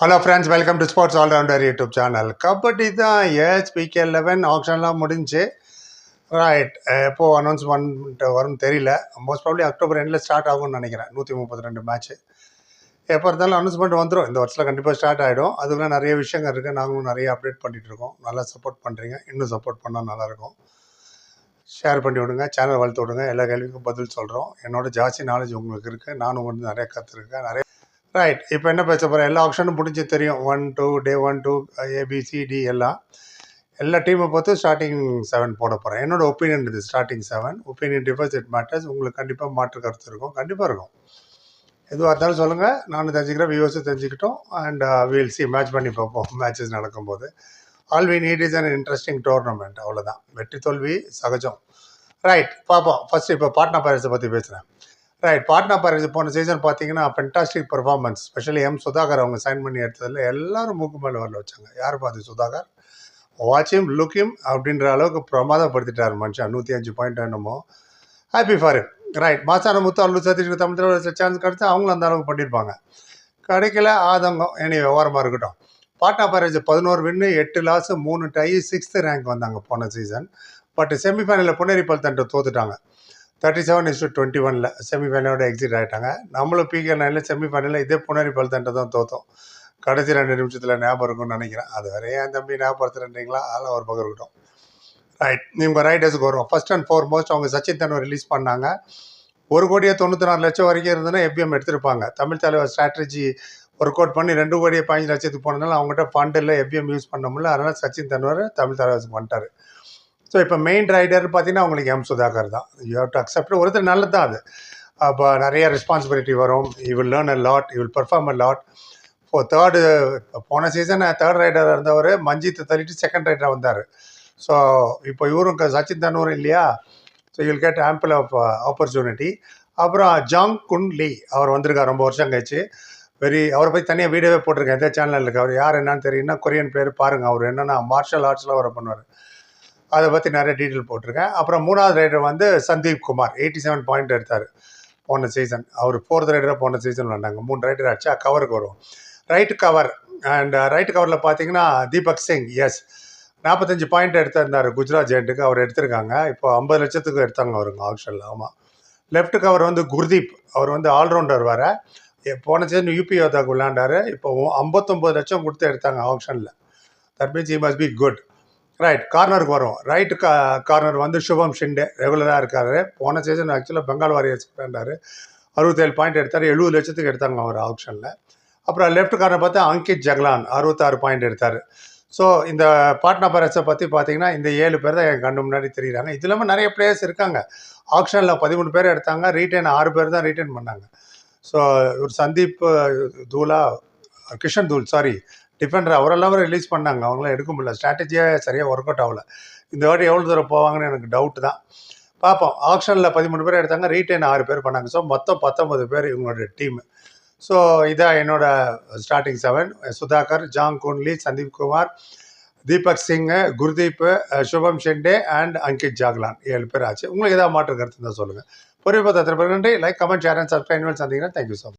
Hello friends welcome to sports all rounder YouTube channel kabaddi தான் ஏஹெச் PK eleven ஆப்ஷன்லாம் முடிஞ்சு. Right எப்போ announcement வரும்னு தெரியல. மோஸ்ட் ப்ராப்ளி அக்டோபர் எண்டில் ஸ்டார்ட் ஆகும்னு நினைக்கிறேன். நூற்றி முப்பத்தி ரெண்டு மேட்ச்சு எப்போ இருந்தாலும் அனௌன்ஸ்மெண்ட் வந்துடும் இந்த வருஷத்தில் கண்டிப்பாக ஸ்டார்ட் ஆகிடும் அதுக்குள்ள நிறைய விஷயங்கள் இருக்குது நாங்களும் நிறைய அப்டேட் பண்ணிகிட்டு இருக்கோம். நல்லா சப்போர்ட் பண்ணுறீங்க இன்னும் சப்போர்ட் பண்ணால் நல்லாயிருக்கும் ஷேர் பண்ணி விடுங்க. சேனல் வளர்த்து விடுங்க. எல்லா கேள்விக்கும் பதில் சொல்கிறோம் என்னோட ஜாஸ்தி நாலேஜ் உங்களுக்கு இருக்குது நானும் வந்து நிறைய கற்றுருக்கேன் நிறைய ரைட் இப்போ என்ன பேச போகிறேன் எல்லா ஆப்ஷனும் முடிஞ்சு தெரியும். One two day one two A B C D எல்லாம். எல்லா டீமை பார்த்து ஸ்டார்டிங் செவன் போட போகிறேன் என்னோடய ஒப்பீனியன் இது. Starting seven opinion deposit matters உங்களுக்கு கண்டிப்பாக மாற்று கருத்து இருக்கும். கண்டிப்பாக இருக்கும். எதுவாக இருந்தாலும் சொல்லுங்கள் நானும் தெரிஞ்சுக்கிறேன். வியூவர்ஸும் தெரிஞ்சுக்கிட்டோம். அண்ட் வீல் சி மேட்ச் பண்ணி பார்ப்போம். மேட்சஸ் நடக்கும்போது. All we need is an interesting tournament அவ்வளோதான் வெற்றி தோல்வி சகஜம். ரைட் பார்ப்போம். ஃபர்ஸ்ட் இப்போ பாட்னா பைரட்ஸை பற்றி பேசுகிறேன் ரைட் பாட்னா பைரட்ஸ் போன சீசன் பார்த்தீங்கன்னா fantastic performance specially M Sudhakar அவங்க சைன் பண்ணி எடுத்ததில் எல்லாரும் மூக்கு மேலே வரல வச்சாங்க. யார் பார்த்து சுதாகர் வாட்சிம் லுக்கிம் அப்படின்ற அளவுக்கு பிரமாதப்படுத்திட்டார் மனுஷன் நூற்றி அஞ்சு பாயிண்ட் என்னமோ ஹாப்பி ஃபார் ரைட் மாசான முத்து அல்லு சதீஷ்க்கு தமிழ் சான்ஸ் கிடச்சி அவங்களும் அந்த அளவுக்கு பண்ணியிருப்பாங்க கிடைக்கல ஆதங்கம். இனி விவரமாக இருக்கட்டும். பாட்னா பாரேஜ் பதினோரு வின்னு எட்டு லாஸ் மூணு டை சிக்ஸ்த்து ரேங்க் வந்தாங்க போன சீசன் பட் செமிஃபைனலில் புனேரி பல்தன்ட்டு தோத்துட்டாங்க. தேர்ட்டி செவன் இஸ்டு டுவெண்ட்டி ஒனில் செமிஃபைனலோட எக்ஸிட் ஆகிட்டாங்க நம்மளும் பிகே நைனில் செமிஃபைனலில் இதே புனரி பல்தண்டை தான் தோத்தோம். கடைசி ரெண்டு நிமிஷத்தில் ஞாபகம் இருக்கும்னு நினைக்கிறேன். அது வரையும் என் தம்பி ஞாபகப்படுத்துறீங்களா அதில் ஒரு பக்கம் இருக்கட்டும். ரைட் நீங்கள் ரைடர்ஸுக்கு வருவோம். ஃபர்ஸ்ட் அண்ட் ஃபோர் மோஸ்ட் அவங்க சச்சின் தன்வர் ரிலீஸ் பண்ணாங்க. ஒரு கோடியே தொண்ணூற்றி நாலு லட்சம் வரைக்கும் இருந்ததுன்னா எஃபிஎம் எடுத்திருப்பாங்க. தமிழ் தலைவர் ஸ்ட்ராட்டஜி ஒர்க் அவுட் பண்ணி ரெண்டு கோடியே பதினஞ்சு லட்சத்துக்கு போனதுனால அவங்ககிட்ட ஃபண்ட் இல்லை எஃபிஎம் யூஸ் பண்ண முடியல. அதனால் சச்சின் தன்வர் தமிழ் தலைவருக்கு பண்ணிட்டாரு ஸோ இப்போ மெயின் ரைடர் பார்த்தீங்கன்னா உங்களுக்கு எம் சுதாகர் தான். யூ ஹவ் டு அக்செப்ட் ஒருத்தர் நல்லது தான் அது. அப்போ நிறைய ரெஸ்பான்சிபிலிட்டி வரும். You will learn a lot you will perform a lot இப்போ தேர்டு போன சீசன் தேர்ட் ரைடராக இருந்தவர் மஞ்சித்தை தள்ளிட்டு செகண்ட் ரைடராக வந்தார். ஸோ இப்போ இவரும் க- சச்சின் தன்வர் இல்லையா? So you'll get ample of opportunity அப்புறம் ஜாங் குன் லீ அவர் வந்திருக்கார் ரொம்ப வருஷம் கழிச்சு. வெரி அவரை பற்றி தனியாக வீடியோவே போட்டிருக்கேன். எந்த சேனலில் இருக்கு? அவர் யார் என்னன்னு தெரியும்னா கொரியன் பேர் பாருங்கள் அவர் என்னென்னா மார்ஷல் ஆர்ட்ஸில் அவரை பண்ணுவார். அதை பற்றி நிறைய டீட்டெயில் போட்டிருக்கேன். அப்புறம் மூணாவது ரைடர் வந்து Sandeep Kumar. Eighty seven point எடுத்தார் போன சீசன் அவர் ஃபோர்த் ரைடராக போன சீசன் வந்தாங்க. மூணு ரைடர் ஆச்சு. கவருக்கு வரும். ரைட் கவர் அண்ட் ரைட் கவரில் பார்த்தீங்கன்னா தீபக் சிங். எஸ் நாற்பத்தஞ்சு பாயிண்ட் எடுத்திருந்தார் குஜராத் ஜெயண்ட்டுக்கு. அவர் எடுத்திருக்காங்க. இப்போ ஐம்பது லட்சத்துக்கு எடுத்தாங்க அவருங்க ஆப்ஷனில் ஆமாம் லெஃப்ட் கவர் வந்து குர்தீப். அவர் வந்து ஆல்ரவுண்டர் வர போன சீசன் யூபி யோதாக்கு விளையாண்டார். இப்போ ஐம்பத்தொம்பது லட்சம் கொடுத்து எடுத்தாங்க ஆப்ஷனில் that means he must be good right கார்னருக்கு வரும். ரைட் கா கார்னர் வந்து சுபம் ஷிண்டே ரெகுலராக இருக்காரு. போன சீசன் ஆக்சுவலாக பெங்கால் வாரியர்ஸ் விளையாண்டாரு அறுபத்தேழு பாயிண்ட் எடுத்தார் எழுபது லட்சத்துக்கு எடுத்தாங்க அவர் ஆப்ஷனில் அப்புறம் லெஃப்ட் கார்னர் பார்த்தா அங்கித் ஜக்லான் அறுபத்தாறு பாயிண்ட் எடுத்தார். ஸோ இந்த பாட்னா பரஸை பற்றி பார்த்தீங்கன்னா இந்த ஏழு பேர் தான் என் கண்ணு முன்னாடி தெரியுறாங்க. இது இல்லாமல் நிறைய பிளேயர்ஸ் இருக்காங்க. ஆப்ஷனில் பதிமூணு பேர் எடுத்தாங்க ரீட்டைன் ஆறு பேர் தான் ரீட்டைன் பண்ணாங்க. ஸோ ஒரு சந்தீப் தூலா கிஷன் தூல் சாரி டிஃபெண்டர் அவரெல்லாம் ரிலீஸ் பண்ணாங்க. அவங்களாம் எடுக்க முடியல ஸ்ட்ராட்டஜியாக சரியாக ஒர்க் அவுட் ஆகல. இந்த வாட்டி எவ்வளோ தூரம் போவாங்கன்னு எனக்கு டவுட் தான். பார்ப்போம். ஆப்ஷனில் பதிமூணு பேர் எடுத்தாங்க ரீட்டைன் ஆறு பேர் பண்ணாங்க. ஸோ மொத்தம் பத்தொம்பது பேர் இவங்களோட டீம் ஸோ இதான் என்னோட starting seven Sudhakar Jang Kun Lee Sandeep Kumar Deepak Singh Gurdeep Shubham Shinde and Ankit Jaglan ஏழு பேர் ஆச்சு. உங்களுக்கு ஏதாவது மாற்று கருத்து இருந்தால் சொல்லுங்கள் பொறுப்பு பத்திர நன்றி. Like comment share and subscribe சந்திங்கன்னா thank you so much